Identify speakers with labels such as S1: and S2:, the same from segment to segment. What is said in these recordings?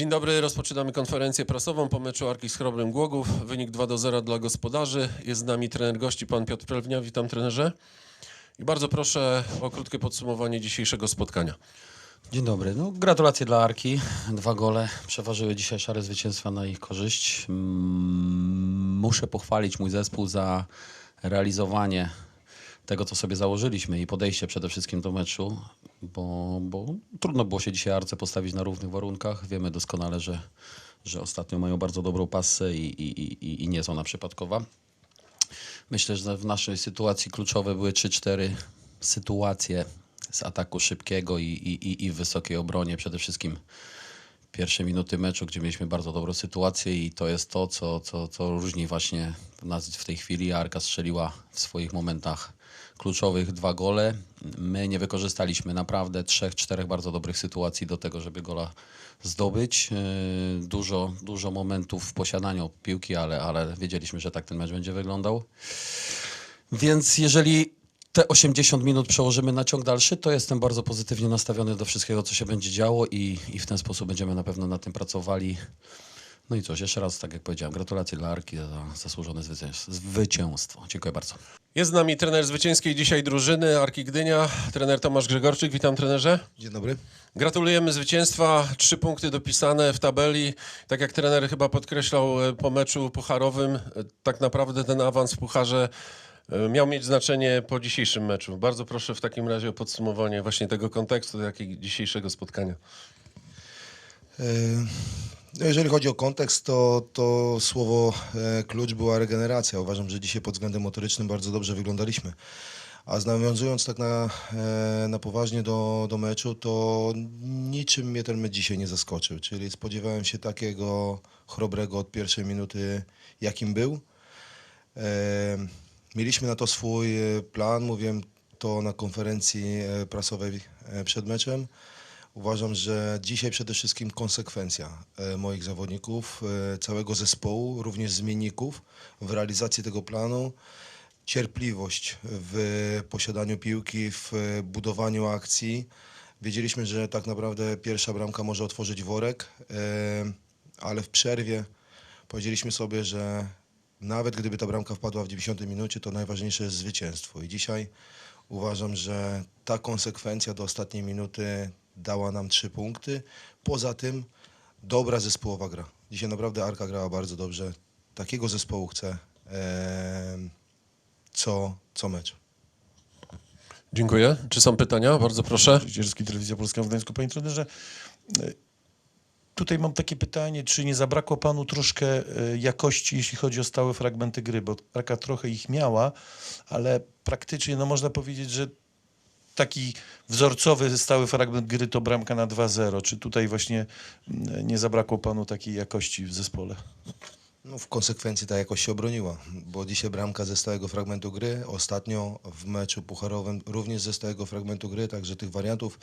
S1: Dzień dobry, rozpoczynamy konferencję prasową po meczu Arki z Chrobrym Głogów. Wynik 2 do 0 dla gospodarzy. Jest z nami trener gości, pan Piotr Pelwnia. Witam trenerze. I bardzo proszę o krótkie podsumowanie dzisiejszego spotkania.
S2: Dzień dobry. No, gratulacje dla Arki. Dwa gole przeważyły dzisiaj szare zwycięstwa na ich korzyść. Mm, Muszę pochwalić mój zespół za realizowanie tego, co sobie założyliśmy i podejście przede wszystkim do meczu, bo, bo trudno było się dzisiaj Arce postawić na równych warunkach. Wiemy doskonale, że, że ostatnio mają bardzo dobrą pasę i, i, i, i nie jest ona przypadkowa. Myślę, że w naszej sytuacji kluczowe były 3-4 sytuacje z ataku szybkiego i, i, i- w wysokiej obronie. Przede wszystkim pierwsze minuty meczu, gdzie mieliśmy bardzo dobrą sytuację i to jest to, co, co, co różni właśnie nas w tej chwili. Arka strzeliła w swoich momentach kluczowych dwa gole. My nie wykorzystaliśmy naprawdę trzech, czterech bardzo dobrych sytuacji do tego, żeby gola zdobyć. Yy, Dużo, dużo momentów w posiadaniu piłki, ale, ale wiedzieliśmy, że tak ten mecz będzie wyglądał. Więc jeżeli te 80 minut przełożymy na ciąg dalszy, to jestem bardzo pozytywnie nastawiony do wszystkiego, co się będzie działo i, i w ten sposób będziemy na pewno nad tym pracowali. No i cóż, jeszcze raz, tak jak powiedziałem, gratulacje dla Arki za zasłużone zwycięstwo. Dziękuję bardzo.
S1: Jest z nami trener zwycięskiej dzisiaj drużyny Arki Gdynia, trener Tomasz Grzegorczyk. Witam trenerze.
S3: Dzień dobry.
S1: Gratulujemy zwycięstwa, trzy punkty dopisane w tabeli. Tak jak trener chyba podkreślał e, po meczu pucharowym, e, tak naprawdę ten awans w pucharze e, miał mieć znaczenie po dzisiejszym meczu. Bardzo proszę w takim razie o podsumowanie właśnie tego kontekstu, jak i dzisiejszego spotkania.
S3: No Jeżeli chodzi o kontekst, to, to słowo e, klucz była regeneracja. Uważam, że dzisiaj pod względem motorycznym bardzo dobrze wyglądaliśmy. A nawiązując tak na, e, na poważnie do, do meczu, to niczym mnie ten mecz dzisiaj nie zaskoczył. Czyli spodziewałem się takiego chrobrego od pierwszej minuty, jakim był. E, Mieliśmy na to swój plan, mówiłem to na konferencji prasowej przed meczem. Uważam, że dzisiaj przede wszystkim konsekwencja e, moich zawodników, e, całego zespołu, również zmienników w realizacji tego planu, cierpliwość w posiadaniu piłki, w e, budowaniu akcji. Wiedzieliśmy, że tak naprawdę pierwsza bramka może otworzyć worek, ale w przerwie powiedzieliśmy sobie, że nawet gdyby ta bramka wpadła w 90 minucie, to najważniejsze jest zwycięstwo. I dzisiaj uważam, że ta konsekwencja do ostatniej minuty dała nam trzy punkty. Poza tym dobra zespołowa gra. Dzisiaj naprawdę Arka grała bardzo dobrze. Takiego zespołu chcę em, co, co mecz.
S1: Dziękuję. Czy są pytania? Bardzo proszę.
S4: Dziedzierski, Telewizja Polska w Gdańsku. Panie trenerze, e, tutaj mam takie pytanie, czy nie zabrakło panu troszkę e, jakości, jeśli chodzi o stałe fragmenty gry, bo Arka trochę ich miała, ale praktycznie no można powiedzieć, że taki wzorcowy stały fragment gry to bramka na 2-0. Czy tutaj właśnie mm, nie zabrakło panu takiej jakości w zespole?
S3: No, w konsekwencji ta jakoś się obroniła, bo dzisiaj bramka ze stałego fragmentu gry, ostatnio w meczu pucharowym również ze stałego fragmentu gry, także tych wariantów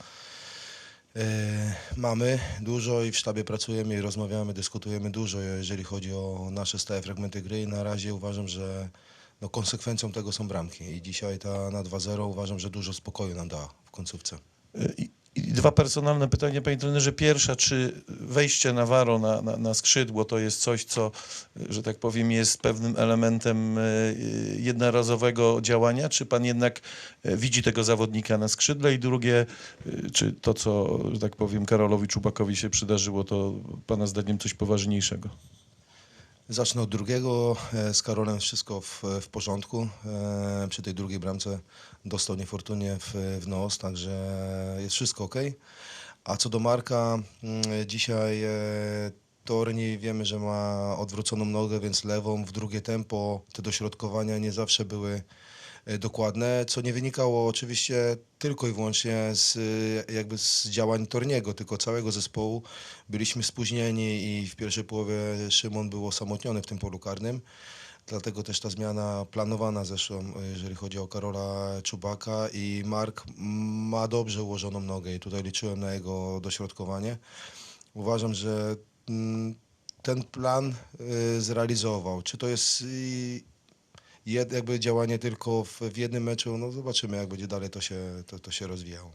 S3: e, mamy dużo i w sztabie pracujemy i rozmawiamy, dyskutujemy dużo, jeżeli chodzi o nasze stałe fragmenty gry i na razie uważam, że no, konsekwencją tego są bramki i dzisiaj ta na 2-0 uważam, że dużo spokoju nam dała w końcówce.
S4: I, I dwa personalne pytania, panie trenerze. Pierwsza, czy wejście Nawaro na, na, na skrzydło to jest coś, co, że tak powiem, jest pewnym elementem e, jednorazowego działania, czy pan jednak e, widzi tego zawodnika na skrzydle? I drugie, e, czy to, co, że tak powiem, Karolowi Czubakowi się przydarzyło, to pana zdaniem coś poważniejszego?
S3: Zacznę od drugiego. E, Z Karolem wszystko w, w porządku. E, Przy tej drugiej bramce dostał niefortunnie w, w nos, także jest wszystko ok. A co do Marka, mm, dzisiaj e, Torni wiemy, że ma odwróconą nogę, więc lewą w drugie tempo. Te dośrodkowania nie zawsze były dokładne, co nie wynikało oczywiście tylko i wyłącznie z, e, jakby z działań Torniego, tylko całego zespołu. Byliśmy spóźnieni i w pierwszej połowie Szymon był osamotniony w tym polu karnym. Dlatego też ta zmiana planowana zresztą, e, jeżeli chodzi o Karola Czubaka i Mark ma dobrze ułożoną nogę i tutaj liczyłem na jego dośrodkowanie. Uważam, że mm, ten plan zrealizował. Czy to jest jed, jakby działanie tylko w, w jednym meczu? No zobaczymy, jak będzie dalej to się, to, to się rozwijało.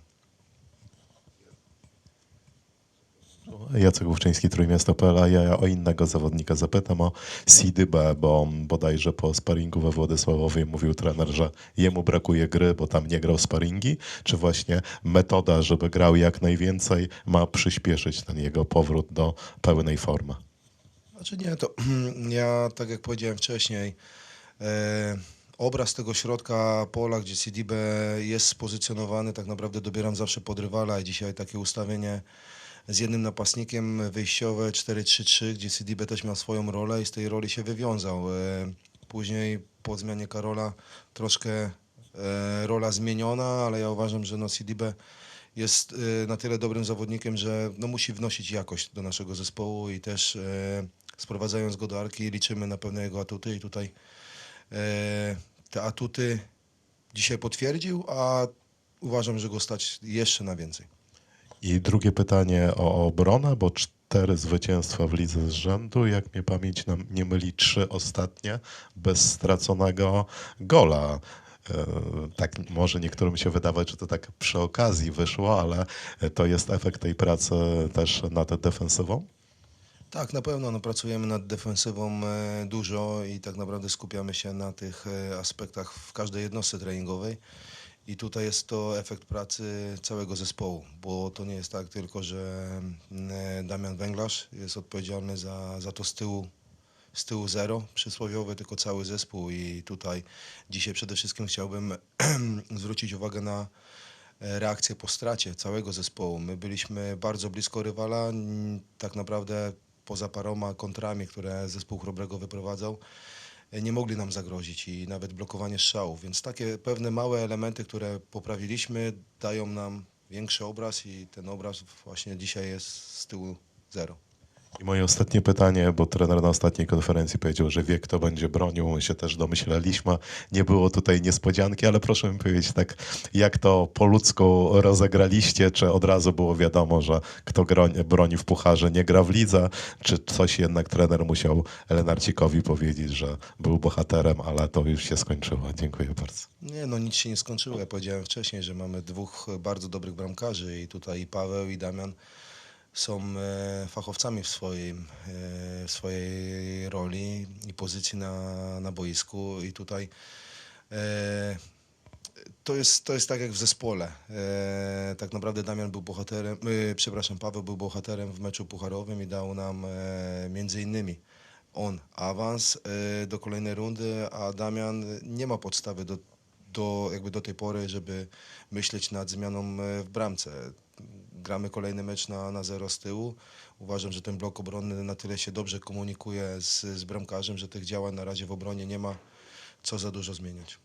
S5: Jacek Główczyński, Trójmiasto.pl, a ja o innego zawodnika zapytam, o Sidybę, bo bodajże po sparingu we Władysławowie mówił trener, że jemu brakuje gry, bo tam nie grał sparingi, czy właśnie metoda, żeby grał jak najwięcej, ma przyspieszyć ten jego powrót do pełnej formy?
S3: Znaczy nie, to ja tak jak powiedziałem wcześniej, obraz tego środka pola, gdzie CDB jest spozycjonowany, tak naprawdę dobieram zawsze pod rywala i dzisiaj takie ustawienie z jednym napastnikiem wyjściowe 4-3-3, gdzie CDB też miał swoją rolę i z tej roli się wywiązał. E, później po zmianie Karola troszkę e, rola zmieniona, ale ja uważam, że no CDB jest e, na tyle dobrym zawodnikiem, że no musi wnosić jakość do naszego zespołu i też e, sprowadzając go do Arki liczymy na pewne jego atuty i tutaj e, te atuty dzisiaj potwierdził, a uważam, że go stać jeszcze na więcej.
S5: I drugie pytanie o obronę, bo cztery zwycięstwa w lidze z rzędu, jak mnie pamięć nam nie myli, trzy ostatnie bez straconego gola. E, Tak może niektórym się wydawać, że to tak przy okazji wyszło, ale to jest efekt tej pracy też nad defensywą.
S3: Tak, na pewno no, pracujemy nad defensywą e, dużo i tak naprawdę skupiamy się na tych e, aspektach w każdej jednostce treningowej. I tutaj jest to efekt pracy całego zespołu, bo to nie jest tak tylko, że mm, Damian Węglarz jest odpowiedzialny za, za to z tyłu, z tyłu zero przysłowiowe, tylko cały zespół i tutaj dzisiaj przede wszystkim chciałbym zwrócić uwagę na e, reakcję po stracie całego zespołu. My byliśmy bardzo blisko rywala, tak naprawdę poza paroma kontrami, które zespół Chrobrego wyprowadzał, e, nie mogli nam zagrozić i nawet blokowanie strzałów, więc takie pewne małe elementy, które poprawiliśmy, dają nam większy obraz i ten obraz właśnie dzisiaj jest z tyłu zero.
S5: I moje ostatnie pytanie, bo trener na ostatniej konferencji powiedział, że wie, kto będzie bronił. My się też domyślaliśmy. Nie było tutaj niespodzianki, ale proszę mi powiedzieć tak, jak to po ludzku rozegraliście? Czy od razu było wiadomo, że kto broni w pucharze nie gra w lidze? Czy coś jednak trener musiał Lenarcikowi powiedzieć, że był bohaterem, ale to już się skończyło? Dziękuję bardzo.
S3: Nie, no nic się nie skończyło. Ja powiedziałem wcześniej, że mamy dwóch bardzo dobrych bramkarzy i tutaj i Paweł i Damian są e, fachowcami w, swoim, e, w swojej roli i pozycji na, na boisku i tutaj e, to jest, to jest tak jak w zespole. Tak naprawdę Damian był bohaterem, przepraszam, Paweł był bohaterem w meczu pucharowym i dał nam między innymi on awans do kolejnej rundy, a Damian nie ma podstawy do, do, jakby do tej pory, żeby myśleć nad zmianą w bramce. Gramy kolejny mecz na, na zero z tyłu. Uważam, że ten blok obronny na tyle się dobrze komunikuje z, z bramkarzem, że tych działań na razie w obronie nie ma co za dużo zmieniać.